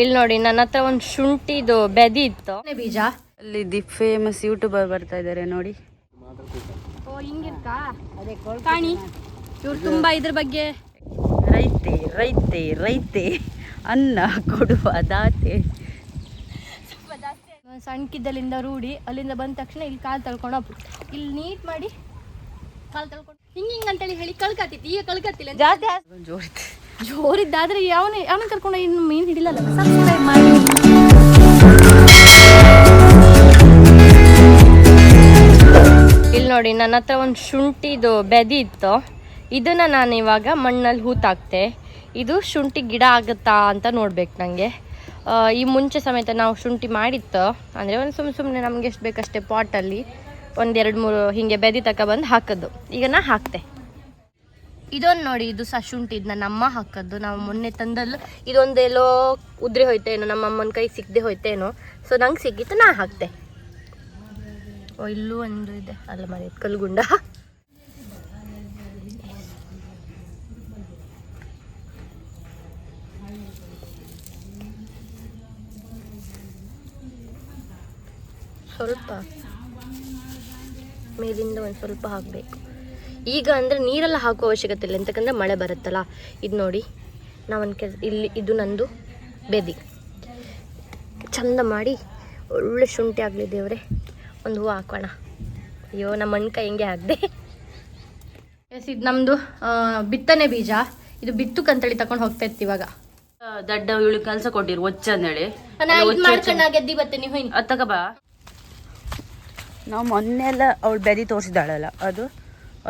ಇಲ್ಲಿ ನೋಡಿ ನನ್ನ ಹತ್ರ ಒಂದು ಶುಂಠಿದು ಬೆದಿ ಇತ್ತು. ಬೀಜ. ಅಲ್ಲಿ ದಿ ಫೇಮಸ್ ಯೂಟ್ಯೂಬರ್ ಬರ್ತಾ ಇದ್ದಾರೆ ನೋಡಿ. ಓ ಹಿಂಗಿರ್ತಾ ಕಾಣಿ. ಇವ್ರು ತುಂಬಾ ಇದ್ರ ಬಗ್ಗೆ. ರೈತೆ ರೈತೆ ರೈತೆ. ಅನ್ನ ಕೊಡುವ ದಾತೆ. ಸಣ್ಕಿದ್ದಲ್ಲಿಂದ ರೂಢಿ. ಅಲ್ಲಿಂದ ಬಂದ ತಕ್ಷಣ ಇಲ್ಲಿ ಕಾಲು ತಳ್ಕೊಂಡು ಹೋಗ್ಬಿಟ್ಟು ಇಲ್ಲಿ ನೀಟ್ ಮಾಡಿ ಕಾಲು ತಳ್ಕೊಂಡು ಹಿಂಗ ಹಿಂಗ ಅಂತೇಳಿ ಹೇಳಿ ಕಳ್ಕತ್ತಿತ್ತು ಈಗ ಕಳ್ಕತ್ತಿಲ್ಲ ಜಾಸ್ತಿ ಜೋರಿದೆ ಜೋರಿದ್ದಾದ್ರೆ ಯಾವನೇ ಯಾವನ ಕರ್ಕೊಂಡು ಇನ್ನು ಮೀನು ಹಿಡಿಲಲ್ಲ? ಸಬ್ಸ್ಕ್ರೈಬ್ ಮಾಡಿ. ಇಲ್ಲಿ ನೋಡಿ, ನನ್ನ ಹತ್ರ ಒಂದು ಶುಂಠಿದು ಬೆದಿ ಇತ್ತು. ಇದನ್ನ ನಾನು ಇವಾಗ ಮಣ್ಣಲ್ಲಿ ಹೂತಾಕ್ತೆ. ಇದು ಶುಂಠಿ ಗಿಡ ಆಗುತ್ತಾ ಅಂತ ನೋಡ್ಬೇಕು ನನಗೆ ಈ ಮುಂಚೆ ಸಮೇತ ನಾವು ಶುಂಠಿ ಮಾಡಿತ್ತು. ಅಂದರೆ ಒಂದು ಸುಮ್ಮನೆ ಸುಮ್ಮನೆ ನಮ್ಗೆ ಎಷ್ಟು ಬೇಕಷ್ಟೇ ಪಾಟಲ್ಲಿ ಒಂದೆರಡು ಮೂರು ಹೀಗೆ ಬೆದಿ ತಗೊಬಂದು ಹಾಕೋದು ಈಗ ನಾ ಹಾಕ್ತೆ. ಇದೊಂದು ನೋಡಿ, ಇದು ಸಹ ಶುಂಠಿ ಇದು ನನ್ನ ಅಮ್ಮ ಹಾಕದ್ದು. ನಾವು ಮೊನ್ನೆ ತಂದಲ್ಲ ಇದೊಂದೆಲ್ಲೋ ಉದ್ರಿ ಹೋಯ್ತೇನೋ, ನಮ್ಮ ಅಮ್ಮನ ಕೈ ಸಿಗದೆ ಹೋಯ್ತೇನೋ. ಸೊ ನಂಗೆ ಸಿಕ್ಕಿತ್ತು ನಾ ಹಾಕ್ತೆ ಓ, ಇಲ್ಲೂ ಒಂದು ಇದೆ. ಅಲ್ಲ ಮರಿ ಕಲ್ಗುಂಡ. ಸ್ವಲ್ಪ ಮೇಲಿಂದ ಒಂದು ಸ್ವಲ್ಪ ಹಾಕಬೇಕು. ಈಗ ಅಂದರೆ ನೀರೆಲ್ಲ ಹಾಕುವ ಅವಶ್ಯಕತೆ ಇಲ್ಲ. ಎಂತಕ್ಕಂದ್ರೆ ಮಳೆ ಬರುತ್ತಲ್ಲ. ಇದು ನೋಡಿ. ನಾವೊಂದು ಕೆಲಸ ಇಲ್ಲಿ ಇದು ನಂದು ಬೆದಿ. ಚಂದ ಮಾಡಿ ಒಳ್ಳೆ ಶುಂಠಿ ಆಗಲಿ ದೇವ್ರೆ. ಒಂದು ಹೂವು ಹಾಕೋಣ. ಅಯ್ಯೋ ನಮ್ಮ ಕೈ ಹೆಂಗೆ ಆಗದೆ ಎಸ್ ಇದು ನಮ್ಮದು ಬಿತ್ತನೆ ಬೀಜ. ಇದು ಬಿತ್ತುಕಂತೇಳಿ ತಗೊಂಡು ಹೋಗ್ತಾ ಇತ್ತು ಇವಾಗ. ದಡ್ಡ ಇವಳು ಕೆಲಸ ಕೊಟ್ಟಿರು ಒಚ್ಚ ಅಂದೇಳಿ ಗೆದ್ದಿ ಬರ್ತೇನೆ ನೀವು ಬಾ. ನಾವು ಮೊನ್ನೆ ಎಲ್ಲ ಅವಳು ಬೆದಿ ತೋರಿಸಿದಾಳಲ್ಲ ಅದು?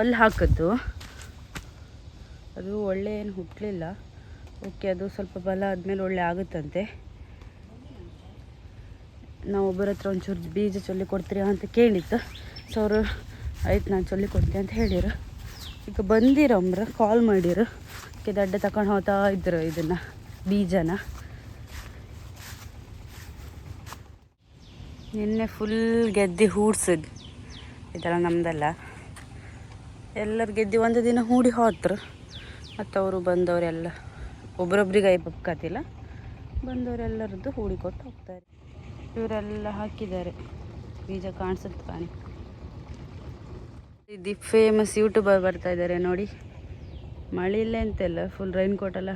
ಅಲ್ಲಿ ಹಾಕಿದ್ದು. ಅದು ಒಳ್ಳೆ ಏನು ಹುಟ್ಟಲಿಲ್ಲ ಓಕೆ, ಅದು ಸ್ವಲ್ಪ ಬಲ ಆದಮೇಲೆ ಒಳ್ಳೆ ಆಗುತ್ತಂತೆ. ನಾವು ಒಬ್ಬರ ಹತ್ರ ಒಂಚೂರು ಬೀಜ ಚೊಲ್ಲಿ ಕೊಡ್ತೀರಾ ಅಂತ ಕೇಳಿತ್ತು ಸೊ ಅವರು, ಆಯ್ತು, ನಾನು ಚೊಲ್ಲಿ ಕೊಡ್ತೀನಿ ಅಂತ ಹೇಳಿರು. ಈಗ ಬಂದಿರಮ್ರ ಕಾಲ್ ಮಾಡಿರು. ಓಕೆ, ದಡ್ಡ ತಗೊಂಡು ಹೋಗ್ತಾ ಇದ್ರು ಇದನ್ನು, ಬೀಜನ. ನಿನ್ನೆ ಫುಲ್ ಗೆದ್ದಿ ಹೂಡ್ಸಿದ್. ಥರ ನಮ್ದಲ್ಲ. ಎಲ್ಲರು ಗೆದ್ದು ಒಂದು ದಿನ ಹೂಡಿ ಹೋದ್ರು. ಮತ್ತು ಅವರು ಬಂದವರೆಲ್ಲ, ಒಬ್ರೊಬ್ರಿಗೆ ಐ ಬಕ್ಕತ್ತಿಲ್ಲ ಬಂದವರೆಲ್ಲರದ್ದು ಹೂಡಿ ಕೊಟ್ಟು ಹೋಗ್ತಾರೆ. ಇವರೆಲ್ಲ ಹಾಕಿದ್ದಾರೆ. ಬೀಜ ಕಾಣಿಸುತ್ತೆ ಕಾಣಿ ದಿ ಫೇಮಸ್ ಯೂಟ್ಯೂಬರ್ ಬರ್ತಾ ಇದ್ದಾರೆ ನೋಡಿ. ಮಳೆ ಇಲ್ಲ ಅಂತೆಲ್ಲ ಫುಲ್ ರೈನ್ ಕೋಟ್ ಎಲ್ಲ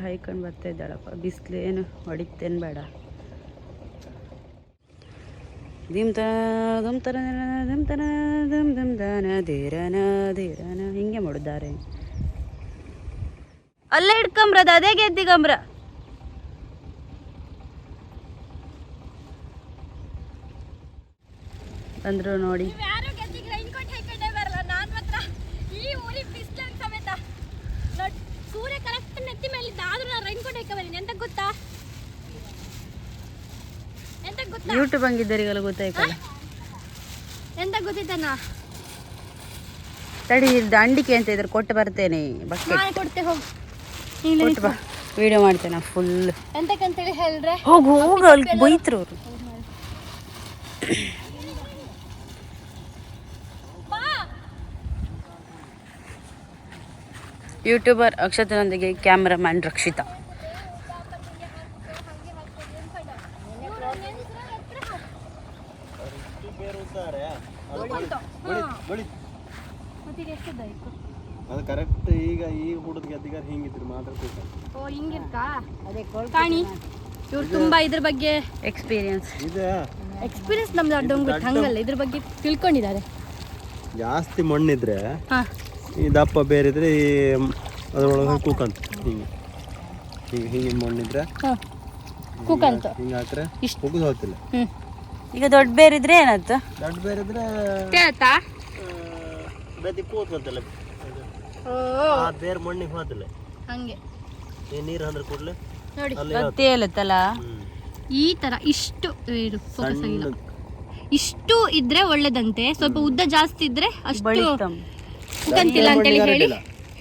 ಬರ್ತಾ ಇದ್ದಾಳಪ್ಪ. ಬಿಸಿಲು ಏನು ಹೊಡಿತೇನು ಬೇಡ. ದಿಮ್ ತ ದಮ್ ತರ ದಮ್ ತರ ದಮ್ ದಮ್ ದಾನ ಧೀರನ ಧೀರನ ಹಿಂಗೆ ಮಾಡಿದ್ದಾರೆ ಅಲ್ಲೇ ಇಟ್ಕೊಂಬ್ರದ ಅದೇ ಗೆದ್ದಿಗಂಬ್ರ ಅಂದ್ರು ನೋಡಿ. ಸೂರ್ಯ ಕರೆಕ್ಟ್ ನೆತ್ತಿ ಮೇಲೆ ಆದ್ರೂ ನಾನು ರೈನ್ ಕೋಟ್ ಹಾಕೊಂಡ್ ಎಂತ ಗೊತ್ತಾ ಎಂತ ಗೊತ್ತಾ ಯೂಟ್ಯೂಬ್ ಹಂಗಿದ್ದರಿಗೆಲ್ಲ ಗೊತ್ತಾಯ್ತಲ್ಲ. ಎಂತ ಗೊತ್ತಿದ್ದಾನ ತಡಿ ಇದು ಅಂಡಿಕೆ ಅಂತ ಇದ್ರೆ ಕೊಟ್ಟು ಬರ್ತೇನೆ ಬಟ್ಟೆ ನಾನು ಕೊಡ್ತೆ ಹೋಗು. ಕೊಟ್ಟು ಬಾ. ವಿಡಿಯೋ ಮಾಡ್ತೇನೆ ಫುಲ್ ಎಂತಕ್ಕಂತೇಳಿ ಹೇಳ್ರೆ ಹೋಗು ಹೋಗು ಅಲ್ಲಿ ಬೈತ್ರು ಅವರು. ಯೂಟ್ಯೂಬರ್ ಅಕ್ಷತನೊಂದಿಗೆ ಕ್ಯಾಮ್ರಾಮ್ಯಾನ್ ರಕ್ಷಿತಾ ಮತ್ತೀಗ ಎಷ್ಟಿದ್ದಾಯ್ತು ಅದು ಕರೆಕ್ಟ್ ಈಗ ಈ ಹುಡುಗ ಗೆದ್ದಿಗಾರ ಹಿಂಗಿದ್ರು ಮಾತ್ರ ತೂಕ ಓ ಹಿಂಗಿರ್ಕಾ ಕಾಣಿ. ಇವ್ರು ತುಂಬಾ ಇದ್ರ ಬಗ್ಗೆ ಎಕ್ಸ್ಪೀರಿಯನ್ಸ್ ಇದೆ. ಎಕ್ಸ್ಪೀರಿಯನ್ಸ್ ನಮ್ದು ಅಡ್ಡಂಗ್ ಬಿಟ್ಟು ಹಂಗಲ್ಲ ಇದ್ರ ಬಗ್ಗೆ ತಿಳ್ಕೊಂಡಿದ್ದಾರೆ. ಜಾಸ್ತಿ ಮಣ್ಣಿದ್ರೆ ಹಾ. ಈ ದಪ್ಪ ಬೇರೆ ಇದ್ರೆ ಈ ಅದ್ರೊಳಗೆ ಕೂಕಂತ. ಹಿಂಗೆ. ಹಿಂಗೆ ಹಿಂಗೆ ಮಣ್ಣಿದ್ರೆ ಹಾ. ಕುಕಂತ. ಹಿಂಗೆ ಹಾಕ್ರೆ ಇಷ್ಟು. ಹೋಗುದು ಹೋಗ್ತಿಲ್ಲ. ಈಗ ದೊಡ್ಡ ಬೇರಿದ್ರೆ ಏನಾಯ್ತು? ದೊಡ್ಡ ಬೇರೆ ಇದ್ರೆ ಕೇಳ್ತಾ ಬೆದ್ದಿ ಕೂತ್ಕೊಂತಲ್ಲ ಓ. ಆ ಬೇರೆ ಮಣ್ಣಿಗೆ ಹೋತಿಲ್ಲ ಹಂಗೆ. ಈ ನೀರು ಅಂದ್ರೆ ಕೂಡಲೇ? ನೋಡಿ ತೇಲುತ್ತಲ್ಲ. ಈ ತರ ಇಷ್ಟು ಇದು ಫೋಕಸ್ ಆಗಿಲ್ಲ. ಇಷ್ಟು ಇದ್ರೆ ಒಳ್ಳೇದಂತೆ. ಸ್ವಲ್ಪ ಉದ್ದ ಜಾಸ್ತಿ ಇದ್ರೆ ಅಷ್ಟು ಬಳಿತಂ ಅಂತ ಅಂತೇಳಿ ಹೇಳಿ.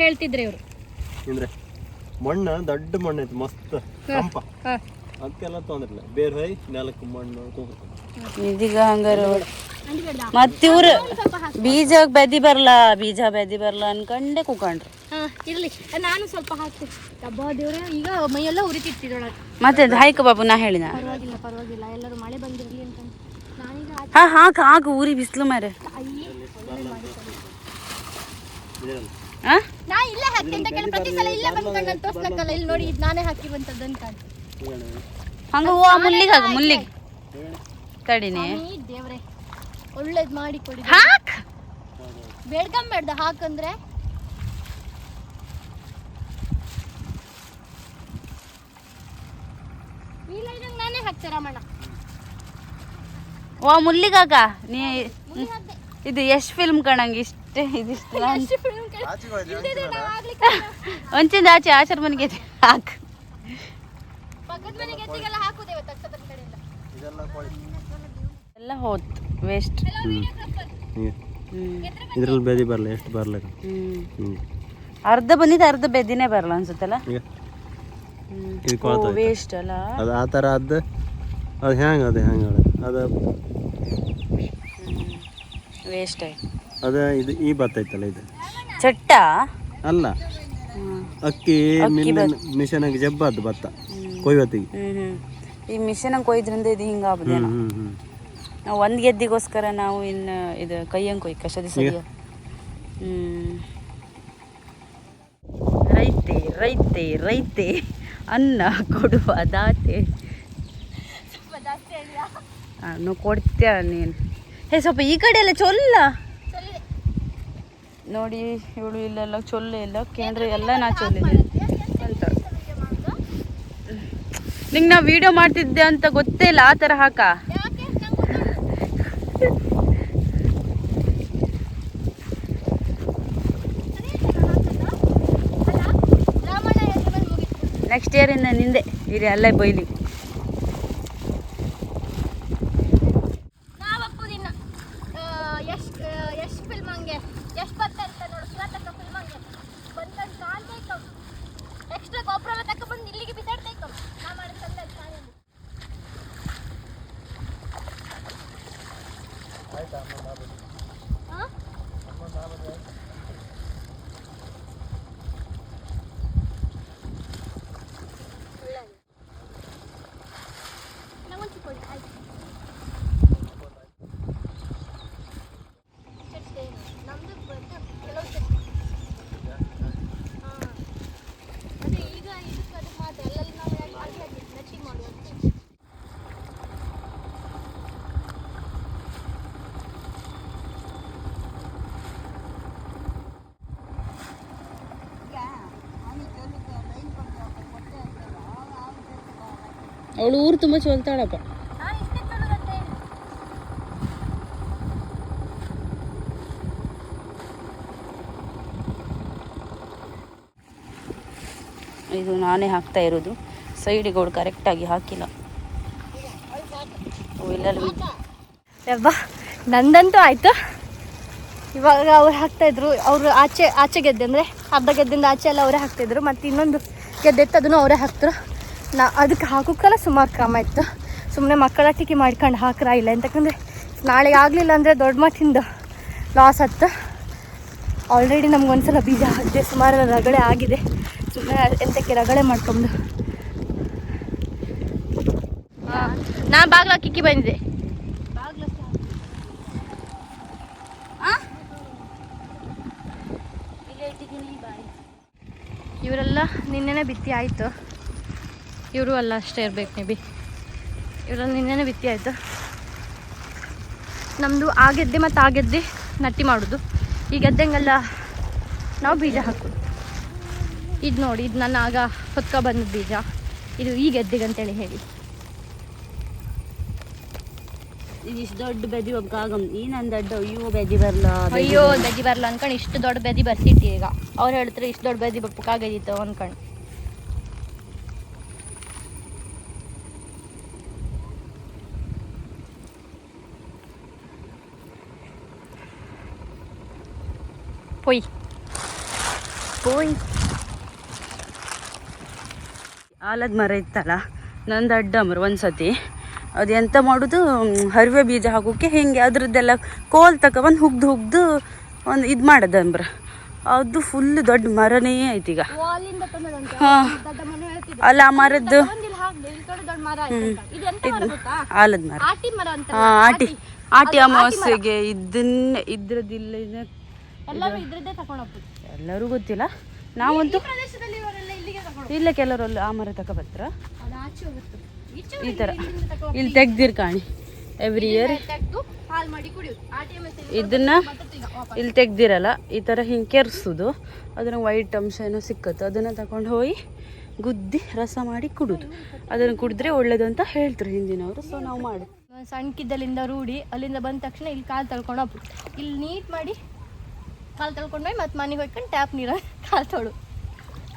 ಹೇಳ್ತಿದ್ರೆ ಇವರು. ಅಂದ್ರೆ ಮಣ್ಣು ದೊಡ್ಡ ಮಣ್ಣು ಐತೆ ಮಸ್ತ್ ಹಾ ಅದಕ್ಕೆಲ್ಲ ತೊಂದ್ರೆ ಇಲ್ಲ. ಬೇರೆ ಹೋಯ್ ನೆಲಕ್ಕೆ ಮಣ್ಣು ಕೂಗ್ತದೆ ಇದೀಗ ಹಂಗಾರ ಮತ್ತಿವ್ರು ಬೀಜ ಬೆದಿ ಬರ್ಲ ಬೀಜ ಬೆದಿ ಬರ್ಲ ಅನ್ಕಂಡೆ ಕುಕೊಂಡ್ರು ಹಾ ಇರ್ಲಿ. ನಾನು ಸ್ವಲ್ಪ ಹಾಕ್ತೀನಿ. ಡಬ್ಬ ದೇವ್ರೆ ಈಗ ಮೈಯೆಲ್ಲ ಉರಿತಿತ್ತಿದೊಳಗೆ ಮತ್ತೆ ಹಾಯ್ಕ ಬಾಬು ನಾ ಹೇಳಿನ. ಪರವಾಗಿಲ್ಲ ಪರವಾಗಿಲ್ಲ. ಎಲ್ಲರೂ ಮಳೆ ಬಂದಿರಲಿ ಅಂತ ನಾನೀಗ ಹಾ ಹಾಕ ಹಾಕು ಊರಿ ಬಿಸ್ಲು ಮಾರೆ? ನಾ ಇಲ್ಲೇ ಹಾಕ್ತೀನಿ ಅಂತ ಕೇಳಿ ಪ್ರತಿ ಸಲ ಇಲ್ಲೇ ಬಂದು ಕಣ್ಣಲ್ಲಿ ತೋರ್ಸ್ಲಕ್ಕಲ್ಲ ಇಲ್ಲಿ ನೋಡಿ ಇದು ನಾನೇ ಹಾಕಿ ಬಂತದ್ದು ಅಂತ. ಹಂಗ ಹೂವ ಮುಲ್ಲಿಗೆ ಹಾಕು ಮುಲ್ಲಿಗೆ. ತಡಿನಿ ದೇವ್ರೆ ಒಳ್ಳೇದ್ ಮಾಡಿ ಕೊಡಿ. ಹಾಕ್! ಬೇಡ್ಕೊಂಬೇಡ್ದ ಹಾಕಂದ್ರೆ? ಇಲ್ಲ ಇದಂಗ್ ನಾನೇ ಹಾಕ್ತಾರ ಮಣ್ಣ ಓ ಮುಲ್ಲಿಗಾಗ. ನೀ ಇದು ಎಷ್ಟು ಫಿಲ್ಮ್ ಕಣಂಗೆ ಇಷ್ಟೇ ಇದಿಷ್ಟು. ಒಂಚಿಂದ ಆಚೆ ಆಚರ ಮನೆಗೆ ಹಾಕ್. ಪಕ್ಕದ ಮನೆಗೆ ಹಾಕುದೇವ ಅಕ್ಷತರ ಕಡೆಯಿಂದ. ಎಲ್ಲ ಹೋತ್ ವೇಸ್ಟ್ ಇದ್ರಲ್ಲಿ ಬೇದಿ ಬರಲ್ಲ ಎಷ್ಟು ಬರಲ್ಲ ಅರ್ಧ ಬಂದಿದ್ದು ಅರ್ಧ ಬೆದಿನೇ ಬರಲ್ಲ ಅನ್ಸುತ್ತಲ್ಲ? ವೇಸ್ಟ್ ಅಲ್ಲ? ಅದು ಆ ಥರ ಅದ ಅದು ಹ್ಯಾಂಗೆ ಅದು ಹ್ಯಾಂಗೆ ಅದು? ವೇಸ್ಟ್ ಆಯ್ತು. ಅದು ಇದು ಈ ಭತ್ತ ಐತಲ್ಲ ಇದು. ಚಟ್ಟ? ಅಲ್ಲ. ಅಕ್ಕಿ ಮಿಷನಾಗಿ ಜಬ್ಬದ್ದು ಭತ್ತ ಕೊಯ್ಯೋತಿಗೆ ಈ ಮಿಷನ್ ಕೊಯ್ದ್ರಿಂದ ಇದು ಹಿಂಗೆ ನಾವು ಒಂದ್ ಗೆದ್ದಿಗೋಸ್ಕರ ನಾವು ಇನ್ನು ಇದು ಕೈಯಂಗ್ ಕೊಯ್ ಸರಿ ಸರಿಯ ಹ್ಮ್. ರೈತೆ ರೈತೆ ರೈತೆ ಅನ್ನ ಕೊಡುವ ದಾತೆ? ನಾನು ಕೊಡ್ತೀಯ ನೀನು? ಹೇ ಸ್ವಲ್ಪ ಈ ಕಡೆ ಎಲ್ಲ ಚೊಲ್ಲ. ನೋಡಿ ಇವಳು ಇಲ್ಲೆಲ್ಲ ಚೊಲ್ಲೆ ಇಲ್ಲ. ಕೇಂದ್ರ ಎಲ್ಲ ನಾ ಚೊಲ್ಲಿದೆ ಅಂತ ನಿಂಗೆ ನಾ ವಿಡಿಯೋ ಮಾಡ್ತಿದ್ದೆ ಅಂತ ಗೊತ್ತೇ ಇಲ್ಲ ಆ ಥರ ಹಾಕ ಯಾಕೆ ನಂಗ್ ಗೊತ್ತಾಗ್ಲಿಲ್ಲ. ಸರಿ ಆಯ್ತಲ್ಲ ಹಾಕಲ್ಲ? ಅಲ್ಲ? ರಾಮಣ್ಣ ಹೇಳಿದ್ರೆ ಬಂದು ಮುಗೀತು. ನಿಂದೆ ಇರಿ ಅಲ್ಲೇ ಬೈಲಿ ನಾವ್ ಒಪ್ಪುದಿನ್ನ ಯಶ್ ಯಶ್ ಫಿಲ್ಮ್ ಹಂಗೆ ಯಶ್ ಬತ್ತ ಅಂತ ನೋಡು ಶಿವತಕ್ಕ ಫಿಲ್ಮ್ ಹಂಗೆ ಬಂದ್ ಕಾಲ್ ತೈಕಂ ಎಕ್ಸ್ಟ್ರಾ ಗೊಬ್ಬರ ತಕ್ಕ ಬಂದು ಇಲ್ಲಿಗೆ ಬಿಸಾಡ್ತೈಕಂ ನಾ ಮಾಡಿ ಚಂದ ಕಾಣಿ ನಂಗೊಂದು ಕೊಡಿ ಆಯ್ತು ಚಟ್ನಿ ನಮ್ದು ಬಂದು ಕೆಲವು ಚಟ್ನಿ ಹಾಂ ಅದೇ ಈಗ ಇದಕ್ಕೆ ಅದಕ್ಕೆ ಮಾತ್ರ ಎಲ್ಲೆಲ್ಲಿ ನಾವು ಯಾಕೆ ಹಾಕಿ ಹಾಕಿ ನಚಿಗೆ ಮಾಡುವಂತೆ ಅವಳು ಊರು ತುಂಬ ಚೊಲ್ತಾಳಪ್ಪ. ಇದು ನಾನೇ ಹಾಕ್ತಾ ಇರೋದು. ಸೈಡಿಗೆ ಅವಳು ಕರೆಕ್ಟಾಗಿ ಹಾಕಿಲ್ಲ. ನಂದಂತೂ ಆಯ್ತು. ಇವಾಗ ಅವ್ರು ಹಾಕ್ತಾ ಇದ್ರು. ಅವರು ಆಚೆ ಆಚೆ ಗೆದ್ದೆ ಅಂದ್ರೆ ಅರ್ಧ ಗೆದ್ದಿಂದ ಆಚೆ ಎಲ್ಲ ಅವರೇ ಹಾಕ್ತಿದ್ರು ಮತ್ತೆ ಇನ್ನೊಂದು ಗೆದ್ದೆತ್ತು ಅದನ್ನು ಅವರೇ ಹಾಕ್ತರು ನಾ ಅದಕ್ಕೆ ಹಾಕೋಕ್ಕಲ್ಲ ಸುಮಾರು ಕ್ರಮ ಇತ್ತು. ಸುಮ್ಮನೆ ಮಕ್ಕಳ ಟಿಕೆ ಮಾಡ್ಕೊಂಡು ಹಾಕ್ರ ಇಲ್ಲ. ಅಂತಕಂದ್ರೆ ನಾಳೆ ಆಗಲಿಲ್ಲ ಅಂದರೆ ದೊಡ್ಡ ಮಟ್ಟಿಂದ ಲಾಸ್ ಹತ್ತು ಆಲ್ರೆಡಿ ನಮ್ಗೊಂದ್ಸಲ ಬೀಜ ಹಾಕಿದೆ ಸುಮಾರು ರಗಳೆ ಆಗಿದೆ. ಸುಮ್ಮನೆ ಎಂತಕ್ಕೆ ರಗಳೆ ಮಾಡ್ಕೊಂಡು. ನಾ ಬಾಗ್ಲ ಕಿಕ್ಕಿ ಬಂದಿದೆ ಇವರೆಲ್ಲ ನಿನ್ನೆನೆ ಬಿತ್ತಿ ಆಯಿತು. ಇವರು ಅಲ್ಲ ಅಷ್ಟೇ ಇರ್ಬೇಕು ಮೇ ಬಿ ಇವರಲ್ಲಿ ನಿನ್ನೆ ಬಿತ್ತಿ ಆಯಿತು? ನಮ್ಮದು ಆ ಗೆದ್ದೆ ಮತ್ತು ಆ ಗೆದ್ದೆ ನಟ್ಟಿ ಮಾಡೋದು. ಈ ಗೆದ್ದಂಗೆಲ್ಲ ನಾವು ಬೀಜ ಹಾಕೋದು. ಇದು ನೋಡಿ ಇದು ನನ್ನ ಆಗ ಹೊತ್ಕ ಬಂದ ಬೀಜ. ಇದು ಈ ಗೆದ್ದೆಗೆ ಅಂತೇಳಿ ಹೇಳಿ ಇಷ್ಟು ದೊಡ್ಡ ಬೆದಿ ಒಬ್ಬ ಈ ನನ್ನ ದೊಡ್ಡ ಅಯ್ಯೋ ಬೆದಿ ಬರಲ್ಲ ಅಯ್ಯೋ ಬೆದಿ ಬರಲ್ಲ ಅನ್ಕೊಂಡು ಇಷ್ಟು ದೊಡ್ಡ ಬೆದಿ ಬರ್ತಿತ್ತು ಈಗ. ಅವ್ರು ಹೇಳ್ತಾರೆ ಇಷ್ಟು ದೊಡ್ಡ ಬೆದಿ ಬಪ್ಪಕ್ಕಾಗದಿತ್ತು ಅನ್ಕೊಂಡು ಪೊಯ್ ಪೊಯ್ ಆಲದ ಮರ ಇತ್ತಲ್ಲ ನಂದು ಅಡ್ಡ ಮರ ಒಂದು ಸತಿ ಅದು ಎಂತ ಮಾಡೋದು ಹರಿವೆ ಬೀಜ ಹಾಕೋಕೆ ಹಿಂಗೆ ಅದ್ರದ್ದೆಲ್ಲ ಕೋಲ್ ತಗೊಬಂದು ಹುಗ್ದು ಹುಗ್ದು ಒಂದು ಇದು ಮಾಡೋದು ಅಂಬ್ರ. ಅದು ಫುಲ್ ದೊಡ್ಡ ಮರನೇ ಐತಿ ಈಗ. ಹಾಂ. ಅಲ್ಲ ಆ ಮರದ್ದು ಆಯ್ತು ಆಲದ ಮರ. ಹಾ ಆಟಿ. ಆಟಿ. ಅಮಾವಾಸ್ಯೆಗೆ ಇದನ್ನ ಇದ್ರದ್ದಿಲ್ಲ ಎಲ್ಲರೂ ಇದ್ರದ್ದೇ ತಗೊಂಡ್ ಹೋಗ್ಬೋದು ಎಲ್ಲರೂ ಗೊತ್ತಿಲ್ಲ. ನಾವಂತೂ ಪ್ರದೇಶದಲ್ಲಿ ಇವರೆಲ್ಲ ಇಲ್ಲಿಗೆ ತಗೊಂಡು ಇಲ್ಲ ಕೆಲವರಲ್ಲಿ ಆ ಮರ ತಕ ಅದು ಆಚೆ ಹೋಗುತ್ತೆ. ಈಚೆ ಈ ಥರ ಇಲ್ಲಿ ತೆಗ್ದಿರ್ ಕಾಣಿ. ಎವ್ರಿ ಇಯರ್ ತೆಗೆದು ಹಾಲ್ ಮಾಡಿ ಕುಡಿಯೋದು. ಆಟಿ ಮತ್ತೆ ಇದನ್ನ ಇಲ್ಲಿ ತೆಗ್ದಿರಲ್ಲ ಈ ಥರ ಹಿಂಗೆ ಕೆರ್ಸೋದು ಅದನ್ನ ವೈಟ್ ಅಂಶ ಏನೋ ಸಿಕ್ಕತ್ತು. ಅದನ್ನು ತಗೊಂಡು ಹೋಗಿ ಗುದ್ದಿ ರಸ ಮಾಡಿ ಕುಡುದು. ಅದನ್ನು ಕುಡಿದ್ರೆ ಒಳ್ಳೇದು ಅಂತ ಹೇಳ್ತಾರೆ ಹಿಂದಿನವರು. ಸೊ ನಾವು ಮಾಡಿ ಸಣ್ಣಕಿದ್ದಲ್ಲಿಂದ ರೂಢಿ. ಅಲ್ಲಿಂದ ಬಂದ ತಕ್ಷಣ ಇಲ್ಲಿ ಕಾಲು ತಳ್ಕೊಂಡು ಹೋಗ್ಬಿಟ್ಟು ಇಲ್ಲಿ ನೀಟ್ ಮಾಡಿ ಕಾಲು ತೊಳ್ಕೊಂಡ್ ಹೋಗಿ ಮತ್ತೆ ಮನೆಗೆ ಹೋಯ್ಕೊಂಡು ಟ್ಯಾಪ್ ನೀರ ಕಾಲು ತೊಳು.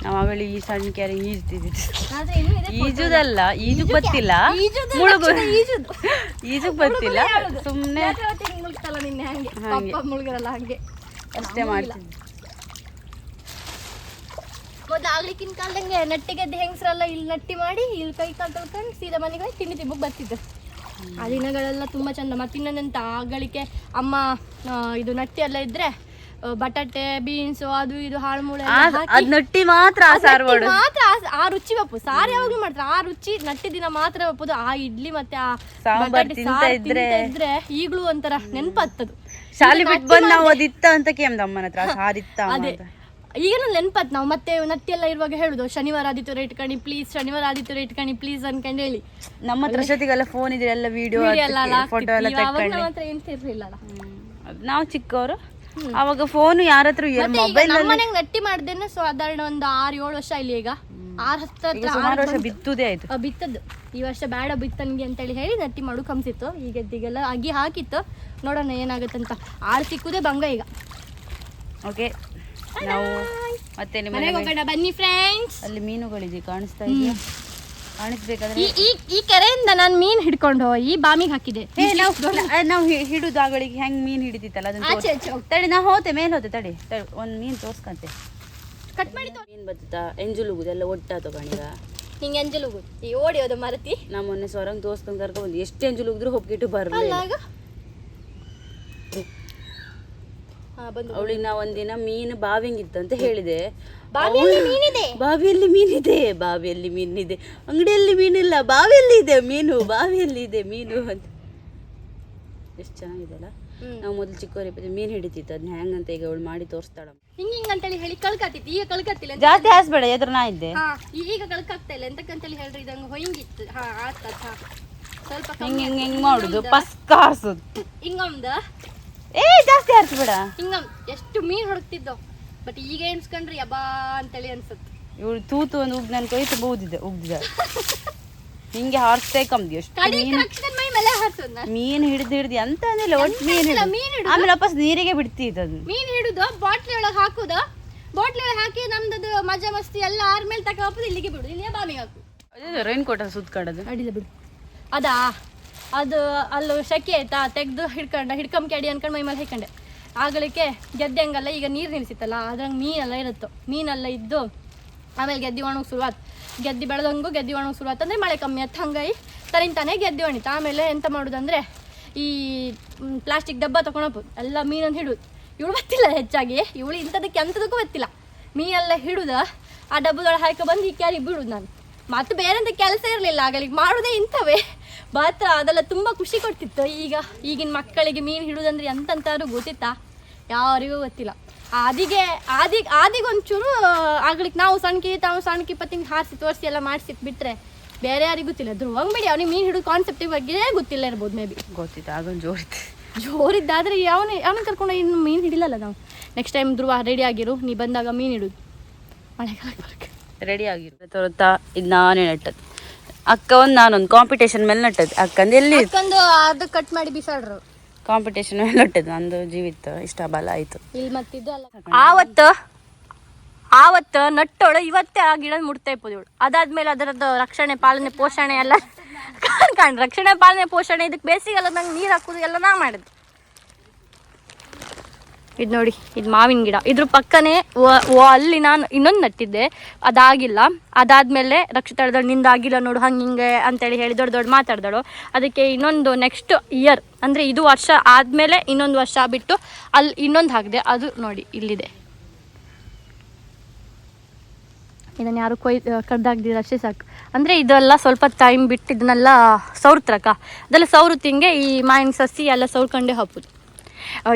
ನಾವು ಆಗಲಿ ಈ ಸಣ್ಣ ಕೆರೆ ಇದೆ ಈಜುದಲ್ಲ ಈಜು ಗೊತ್ತಿಲ್ಲ. ಮುಳುಗು ಈಜು ಗೊತ್ತಿಲ್ಲ. ಸುಮ್ಮನೆ ಮುಳುಗ್ತಲ್ಲ ನಿನ್ನೆ ಹಂಗೆ. ಪಪ್ಪ ಮುಳುಗಿರಲ್ಲ ಹಂಗೆ. ಅಷ್ಟೇ ಮಾಡ್ತಿದ್ವಿ ಮೊದ್ಲು ಆಗ್ಲಿಕ್ಕಿನ ಕಾಲದಂಗೆ ನಟ್ಟಿಗೆದ್ದು ಹೆಂಗಸ್ರಲ್ಲ ಇಲ್ಲಿ ನಟ್ಟಿ ಮಾಡಿ ಇಲ್ಲಿ ಕೈ ಕಾಲು ತೊಳ್ಕೊಂಡು ಸೀದಾ ಮನೆಗೆ ಹೋಗಿ ತಿಂಡಿ ತಿಂಬಕ್ಕೆ ಬರ್ತಿದ್ದೆ. ಆ ದಿನಗಳೆಲ್ಲ ತುಂಬ ಚಂದ. ಮತ್ತೆ ಆಗಳಿಕೆ ಅಮ್ಮ ಇದು ನಟ್ಟಿ ಎಲ್ಲ ಇದ್ರೆ ಬಟಾಟೆ ಬೀನ್ಸ್ ಅದು ಇದು ಹಾಳು ಮೂಳೆ ಅದ್ ನಟ್ಟಿ ಮಾತ್ರ ಆ ಸಾರು ಮಾಡು ಮಾತ್ರ ಆ- ಆ ರುಚಿ ಬಪ್ಪು ಸಾರು ಯಾವಾಗ್ಲೂ ಮಾಡ್ತಾರೆ. ಆ ರುಚಿ ನಟ್ಟಿ ದಿನ ಮಾತ್ರ ಬಪ್ಪುದು ಆ ಇಡ್ಲಿ ಮತ್ತೆ ಆ ಸಾಂಬಾರ್ ಬಟಾಟೆ ತಿಂತಾ ಸಾರು ಇದ್ರೆ- ತಿಂತಾ ಇದ್ರೆ ಈಗ್ಲೂ ಒಂಥರ ನೆನ್ಪತ್ತದು. ಶಾಲೆ ಬಿಟ್ಟು ಬಂದ್ ನಾವು ಅದಿತ್ತ ಅಂತ ಕೇಮ್ದ ಅಮ್ಮನ ಹತ್ರ. ಸಾರಿತ್ತ ಅದೇ. ಈಗ ನೆನ್ಪತ್ ನಾವು. ಮತ್ತೆ ನಟ್ಟಿ ಎಲ್ಲ ಇರುವಾಗ ಹೇಳುದು ಶನಿವಾರ ಆದಿತ್ಯವಾರ ಕಣಿ ಪ್ಲೀಸ್ ಶನಿವಾರ ಆದಿತ್ಯವಾರ ಕಣಿ ಪ್ಲೀಸ್ ಅನ್ಕೊಂಡು ಹೇಳಿ. ನಮ್ಮ ಹತ್ರ ಜೊತೆಗೆಲ್ಲ ಫೋನ್ ಇದ್ರೆ ಎಲ್ಲ ವಿಡಿಯೋ ಎಲ್ಲ ಫೋಟೋ ಎಲ್ಲ ಅವಾಗ ತಕ್ಕೊಳ್ಳಿ ನಮ್ಮ ಹತ್ರ ಎಂತ ಇರ್ಲಿಲ್ಲ ನಾವು ಚಿಕ್ಕವರು. ಅವಾಗ ಫೋನ್ ಯಾರ ಹತ್ರ ಮೊಬೈಲ್ ಮನೆಗೆ ನಟ್ಟಿ ಮಾಡ್ದೇನೆ ಸಾಧಾರಣ ಒಂದು ಆರ್ ಏಳು ವರ್ಷ ಇಲ್ಲಿ ಈಗ. ಆರ್ ಹತ್ತಿರ ಈಗ ಹತ್ರ ಸುಮಾರು ವರ್ಷ ಬಿತ್ತುದೇ ಆಯ್ತು. ಬಿತ್ತದ್ದು. ಈ ವರ್ಷ ಬೇಡ ಬಿತ್ತನ್ಗೆ ಅಂತೇಳಿ ಹೇಳಿ ನಟ್ಟಿ ಮಾಡು ಕಮ್ಸಿತ್ತು. ಈಗ ಎದ್ದಿಗೆಲ್ಲ ಅಗಿ ಹಾಕಿತ್ತು. ನೋಡೋಣ ಏನಾಗುತ್ತಂತ. ಆರ್ ಸಿಕ್ಕುದೇ ಬಂಗ ಈಗ. ಓಕೆ ನಾವು ಮತ್ತೆ ನಿಮ್ಮ ಬನ್ನಿ ಫ್ರೆಂಡ್ಸ್ ಅಲ್ಲಿ ಮೀನುಗಳಿದೆ ಕಾಣಿಸ್ತಾ ಇದೆಯಾ? ಈ ಈ ಈ ಕೆರೆಯಿಂದ ನಾನು ಮೀನ್ ಹಿಡ್ಕೊಂಡು ಈ ಬಾಮಿಗೆ ಹಾಕಿದೆ. ಏ ನಾವು ನಾವು ಹಿಡುದು ಆಗಳಿಗೆ ಹೆಂಗ್ ಮೀನ್ ಹಿಡಿದಿತ್ತಲ್ಲ ಅದನ್ನ ತಡಿ ನಾ ಹೋತೆ ಮೇಲೆ ಹೋತೆ ತಡಿ. ತಡಿ ಒಂದ್ ಮೀನ್ ತೋರ್ಸ್ಕಂತೆ. ಕಟ್ ಮಾಡಿ ಮೀನ್ ಬತ್ತಾ ಎಂಜುಲುಗುದೆಲ್ಲ ಒಟ್ಟ ತಗೊಂಡಿದ. ಹಿಂಗೆ ಅಂಜಲು ಈ ಓಡಿ ಹೋದ ಮರತಿ. ನಾ ಮೊನ್ನೆ ಸ್ವರಂಗ್ ತೋರ್ಸ್ಕೊಂಡ್ ಕರ್ಕೊಂಡ್ ಎಷ್ಟು ಎಂಜುಲುಗಿದ್ರು ಹೋಗ್ಬಿಟ್ಟು ಬರಲಿಲ್ಲ ಅಲ್ಲ ಆಗ ಹಾ ಬಂದು ಅವಳಿಗೆ ನಾ ಒಂದಿನ ಮೀನು ಬಾವಿಂಗಿತ್ತು ಅಂತ ಹೇಳಿದೆ. ಬಾವಿಯಲ್ಲಿ ಮೀನಿದೆ? ಬಾವಿಯಲ್ಲಿ ಮೀನಿದೆ ಬಾವಿಯಲ್ಲಿ ಮೀನಿದೆ. ಅಂಗಡಿಯಲ್ಲಿ ಮೀನಿಲ್ಲ ಬಾವಿಯಲ್ಲಿ ಇದೆ ಮೀನು ಬಾವಿಯಲ್ಲಿ ಇದೆ ಮೀನು ಅಂತ. ಎಷ್ಟು ಚೆನ್ನಾಗಿದೆ ಅಲ್ಲ. ನಾವು ಮೊದಲು ಚಿಕ್ಕವರಿದ್ದೆ ಮೀನು ಹಿಡಿತಿತ್ತು ಅದನ್ನ ಹೆಂಗಂತ ಈಗ ಅವಳು ಮಾಡಿ ತೋರಿಸ್ತಾಳ ಹಿಂಗ ಹಿಂಗ ಅಂತೇಳಿ ಹೇಳಿ ಕಳ್ಕತ್ತಿತ್ತು ಈಗ ಕಳ್ಕತ್ತಿಲ್ಲ ಜಾಸ್ತಿ ಹಾಸ್ಬೇಡ ಎದುರು ನಾ ಇದ್ದೆ. ಹಾ ಈಗ ಕಳ್ಕಾಗ್ತಾ ಇಲ್ಲ ಎಂತಕ್ಕಂತೇಳಿ ಹೇಳ್ರಿ ಇದಂಗ ಹೊಯ್ಯಂಗಿತ್ತು. ಹಾ ಆತ ಸ್ವಲ್ಪ ಹಿಂಗೆ ಹಿಂಗೆ ಹಿಂಗ್ ಮಾಡುದು ಪಸ್ಕ ಹಿಂಗ ಏ ಜಾಸ್ತಿ ಆರ್ತು ಬಿಡ. ಹಿಂಗ ಎಷ್ಟು ಮೀನ್ ಹೊಡಕ್ತಿದ್ದೋ. ಬಟ್ ಈಗ ಎಣ್ಸ್ಕೊಂಡ್ರಿ ಯಬಾ ಅಂತೇಳಿ ಅನ್ಸುತ್ತೆ. ಇವಳು ತೂತು ಒಂದು ಉಗ್ ನನ್ ಕೈ ತುಂಬ ಉಗ್ದಿದ್ದೆ. ಉಗ್ದಿದ್ದ ಹಿಂಗೆ ಹಾರಿಸ್ತೇ ಕಮ್ದು ಎಷ್ಟು ಕಡಿ ತಕ್ಷಣ ಮೈ ಮೇಲೆ ಹಾರ್ಸೋದ್ ನಾನು ಮೀನು ಹಿಡಿದು ಹಿಡಿದು ಎಂತ ಅಂದಿಲ್ಲ ಒಟ್ಟು ಮೀನು ಮೀನ್ ಹಿಡಿದು. ಆಮೇಲೆ ವಾಪಸ್ ನೀರಿಗೆ ಬಿಡ್ತಿ ಅದನ್ನ ಮೀನ್ ಹಿಡಿದು ಬಾಟ್ಲಿ ಒಳಗೆ ಹಾಕುದ. ಬಾಟ್ಲಿ ಒಳಗೆ ಹಾಕಿ ನಮ್ದು ಮಜಾ ಮಸ್ತಿ ಎಲ್ಲ ಆರ್ಮೇಲೆ ತಕ ಹಾಕುದು ಇಲ್ಲಿಗೆ ಬಿಡುದು ಇಲ್ಲಿ ಬಾಮಿ ಹಾಕು. ಅದೇ ರೈನ್ ಕೋಟ ಸುತ್ಕಡದು ಅಡಿಲ್ಲ ಬಿಡು. ಅದಾ? ಅದು ಅಲ್ಲೂ ಶೆಕೆ ಆಯ್ತಾ? ತೆಗ್ದು ಹಿಡ್ಕೊಂಡ. ಹಿಡ್ಕೊಂಬ ಅಡಿ ಅನ್ಕೊಂಡು ಮೈ ಮೇಲೆ ಹಾಕೊಂಡೆ ಆಗಲಿಕ್ಕೆ ಗೆದ್ದೆ ಹಂಗಲ್ಲ, ಈಗ ನೀರು ನಿಲ್ಸಿತ್ತಲ್ಲ, ಅದ್ರಂಗೆ ಮೀನೆಲ್ಲ ಇರುತ್ತೋ. ಮೀನೆಲ್ಲ ಇದ್ದು ಆಮೇಲೆ ಗೆದ್ದಿ ಒಣಗಿ ಶುರುವಾತ್. ಗೆದ್ದಿ ಬೆಳೆದಂಗು ಗೆದ್ದಿ ಒಣಗಿ ಶುರುವಾತ್. ಅಂದರೆ ಮಳೆ ಕಮ್ಮಿ ಆಯ್ತು ಹಂಗಾಗಿ ತರಿಂತಾನೆ ಗೆದ್ದಿ ಒಣಿತು. ಆಮೇಲೆ ಎಂತ ಮಾಡೋದಂದರೆ ಈ ಪ್ಲಾಸ್ಟಿಕ್ ಡಬ್ಬ ತೊಗೊಂಡೋಗ್ಬೋದು ಎಲ್ಲ ಮೀನನ್ನು ಹಿಡುದು. ಇವಳು ಗೊತ್ತಿಲ್ಲ ಹೆಚ್ಚಾಗಿ. ಇವಳು ಇಂಥದಕ್ಕೆ ಎಂಥದಕ್ಕೂ ಗೊತ್ತಿಲ್ಲ ಮೀನೆಲ್ಲ ಹಿಡುದ, ಆ ಡಬ್ಬದೊಳಗೆ ಹಾಕಿ ಬಂದು ಈ ಕ್ಯಾರಿಗೆ ಬಿಡುದು ನಾನು. ಮತ್ತೆ ಬೇರೆಂಥ ಕೆಲಸ ಇರಲಿಲ್ಲ. ಆಗಲಿಗೆ ಮಾಡೋದೇ ಇಂಥವೇ. ಮಾತ್ರ ಅದೆಲ್ಲ ತುಂಬ ಖುಷಿ ಕೊಡ್ತಿತ್ತು. ಈಗ ಈಗಿನ ಮಕ್ಕಳಿಗೆ ಮೀನು ಹಿಡುದಂದ್ರೆ ಎಂತಂತಾರು ಗೊತ್ತಿತ್ತಾ? ಯಾರಿಗೂ ಗೊತ್ತಿಲ್ಲ. ಆದಿಗೆ ಆದಿ ಆದಿಗೆ ಒಂಚೂರು ಆಗ್ಲಿಕ್ಕೆ ನಾವು ಸಣ್ಣಕಿ ತಾವು ಸಣ್ಣಕಿ ಪತ್ತಿಂಗ್ ಹಾರಿಸಿ ತೋರಿಸಿ ಎಲ್ಲ ಮಾಡಿಸಿಟ್ ಬಿಟ್ರೆ ಬೇರೆ ಯಾರಿಗೂ ಗೊತ್ತಿಲ್ಲ. ಧ್ರುವಂಗ್ ಬಿಡಿ ಅವ್ನಿಗೆ ಮೀನು ಹಿಡಿದು ಕಾನ್ಸೆಪ್ಟ್ ಬಗ್ಗೆ ಗೊತ್ತಿಲ್ಲ ಇರ್ಬೋದು ಮೇ ಬಿ ಗೊತ್ತಿತ್ತು ಆಗೊಂದು ಜೋರಿತ್ತು ಜೋರಿದ್ದಾದ್ರೆ ಯಾವನೇ ಅವನ ಕರ್ಕೊಂಡು ಇನ್ನು ಮೀನು ಹಿಡಿಲಲ್ಲ ನಾವು? ನೆಕ್ಸ್ಟ್ ಟೈಮ್ ಧ್ರುವ ರೆಡಿ ಆಗಿರು ನೀ ಬಂದಾಗ ಮೀನು ಹಿಡುದು. ಮಳೆಗಾಲ ರೆಡಿ ಆಗಿರು. ತೋರುತ್ತಾ ಇದು ನಾನೇ ನಟ್ಟದ್ದು ಅಕ್ಕ ಒಂದು ನಾನೊಂದು ಕಾಂಪಿಟೇಷನ್ ಮೇಲೆ ನಟ್ಟದ್ದು ಅಕ್ಕಂದು ಎಲ್ಲಿ ಅದು ಕಟ್ ಮಾಡಿ ಬಿಸಾಡ್ರು. ಕಾಂಪಿಟೇಷನ್ ಮೇಲೆ ನಟ್ಟದ್ದು ನಂದು ಜೀವಿತ ಇಷ್ಟ ಬಲ ಆಯ್ತು. ಇಲ್ಲಿ ಮತ್ತಿದ್ದು ಆವತ್ತು ಆವತ್ತು ನಟ್ಟೋಳು ಇವತ್ತೇ ಆ ಗಿಡ ಮುಡ್ತಾ ಇಪ್ಪದು ಇವಳು. ಅದಾದ್ಮೇಲೆ ಅದರದ್ದು ರಕ್ಷಣೆ ಪಾಲನೆ ಪೋಷಣೆ ಎಲ್ಲ. ಕಾಣ್ ರಕ್ಷಣೆ ಪಾಲನೆ ಪೋಷಣೆ ಇದಕ್ಕೆ ಬೇಸಿಗೆಲ್ಲ ನಂಗೆ ನೀರು ಹಾಕೋದು ಎಲ್ಲ ನಾ ಮಾಡಿದ್ದು. ಇದು ನೋಡಿ, ಇದು ಮಾವಿನ ಗಿಡ. ಇದ್ರ ಪಕ್ಕನೇ ಅಲ್ಲಿ ನಾನು ಇನ್ನೊಂದು ನಟ್ಟಿದ್ದೆ. ಅದಾಗಿಲ್ಲ. ಅದಾದಮೇಲೆ ನಿಂದಾಗಿಲ್ಲ ನಿಂದು ಆಗಿಲ್ಲ ನೋಡು, ಹಂಗೆ ಹಿಂಗೆ ಅಂತೇಳಿ ಹೇಳಿ ದೊಡ್ಡ ದೊಡ್ಡ ಮಾತಾಡ್ದಳು. ಅದಕ್ಕೆ ಇನ್ನೊಂದು ನೆಕ್ಸ್ಟ್ ಇಯರ್ ಅಂದರೆ ಇದು ವರ್ಷ ಆದಮೇಲೆ ಇನ್ನೊಂದು ವರ್ಷ ಬಿಟ್ಟು ಅಲ್ಲಿ ಇನ್ನೊಂದು ಹಾಕಿದೆ. ಅದು ನೋಡಿ, ಇಲ್ಲಿದೆ. ಇದನ್ನು ಯಾರು ಕೊಯ್ ಕರ್ದಾಗ್ದಿದ್ರೆ ಅಷ್ಟೇ ಸಾಕು. ಅಂದರೆ ಇದೆಲ್ಲ ಸ್ವಲ್ಪ ಟೈಮ್ ಬಿಟ್ಟು ಇದನ್ನೆಲ್ಲ ಸೌರ್ತ್ರಕ್ಕ ಅದೆಲ್ಲ ಸೌರುತ್ತಿಂಗೆ ಈ ಮಾವಿನ ಸಸಿ ಎಲ್ಲ ಸೌರ್ಕೊಂಡೇ ಹಾಕೋದು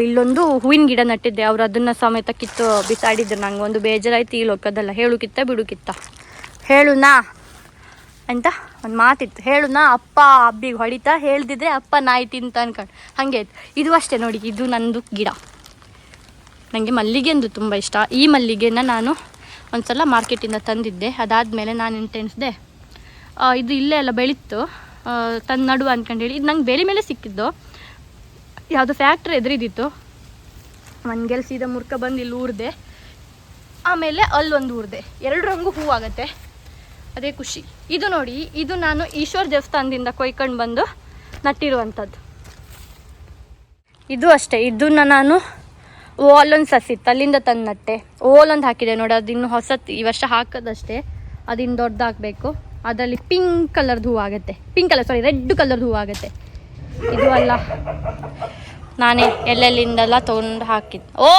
ಇಲ್ಲೊಂದು ಹೂವಿನ ಗಿಡ ನಟ್ಟಿದ್ದೆ. ಅವ್ರು ಅದನ್ನು ಸಮೇತ ಕಿತ್ತು ಬಿಸಾಡಿದ್ರು. ನಂಗೆ ಒಂದು ಬೇಜಾರಾಯ್ತು ಈ ಬಿಡು ಕಿತ್ತ. ಹೇಳುನಾ? ಅಂತ ಒಂದು ಮಾತಿತ್ತು. ಹೇಳುನಾ? ಅಪ್ಪ ಅಬ್ಬಿಗೆ ಹೊಡಿತಾ? ಹೇಳ್ದಿದ್ರೆ ಅಪ್ಪ ನಾಯಿ ತಿಂತ ಅನ್ಕೊಂಡು. ಹಾಗೆ ಆಯ್ತು. ಇದು ಅಷ್ಟೇ ನೋಡಿ. ಇದು ನಂದು ಗಿಡ. ನನಗೆ ಮಲ್ಲಿಗೆ ಅಂದು ತುಂಬ ಇಷ್ಟ. ಈ ಮಲ್ಲಿಗೆನ ನಾನು ಒಂದು ಸಲ ಮಾರ್ಕೆಟಿಂದ ತಂದಿದ್ದೆ. ಅದಾದಮೇಲೆ ನಾನು ಎಂಟೆನ್ಸ್ದೆ ಇದು ಇಲ್ಲೇ ಎಲ್ಲ ಬೆಳೀತು. ತಂದು ನಡುವ ಅಂದ್ಕೊಂಡು ಹೇಳಿ. ಇದು ನಂಗೆ ಬೇರೆ ಮೇಲೆ ಸಿಕ್ಕಿದ್ದು. ಯಾವುದೋ ಫ್ಯಾಕ್ಟ್ರಿ ಎದುರಿದಿತ್ತು. ಮನ್ಗೆಲ್ ಸೀದಾ ಮುರ್ಕ ಬಂದು ಇಲ್ಲಿ ಊರಿದೆ. ಆಮೇಲೆ ಅಲ್ಲೊಂದು ಊರಿದೆ. ಎರಡು ರಂಗು ಹೂವಾಗತ್ತೆ ಅದೇ ಖುಷಿ. ಇದು ನೋಡಿ, ಇದು ನಾನು ಈಶ್ವರ ದೇವಸ್ಥಾನದಿಂದ ಕೊಯ್ಕೊಂಡು ಬಂದು ನಟ್ಟಿರುವಂಥದ್ದು. ಇದು ಅಷ್ಟೇ. ಇದನ್ನ ನಾನು ಓಲೊಂದು ಸಸಿತ್ತು ಅಲ್ಲಿಂದ ತಂದು ನಟ್ಟೆ. ಓಲೊಂದು ಹಾಕಿದೆ ನೋಡಿ ಅದಿನ್ನು ಹೊಸತ್ತು ಈ ವರ್ಷ ಹಾಕೋದಷ್ಟೇ. ಅದಿನ್ನು ದೊಡ್ಡದಾಗಬೇಕು ಅದರಲ್ಲಿ ಪಿಂಕ್ ಕಲರ್ದು ಹೂವು ಆಗುತ್ತೆ. ಪಿಂಕ್ ಕಲರ್ ಸಾರಿ ರೆಡ್ ಕಲರ್ದು ಹೂವು ಆಗುತ್ತೆ. ಇದು ಅಲ್ಲ. ನಾನೇ ಎಲ್ಲೆಲ್ಲಿಂದೆಲ್ಲ ತೊಗೊಂಡು ಹಾಕಿದ್ದು ಓ!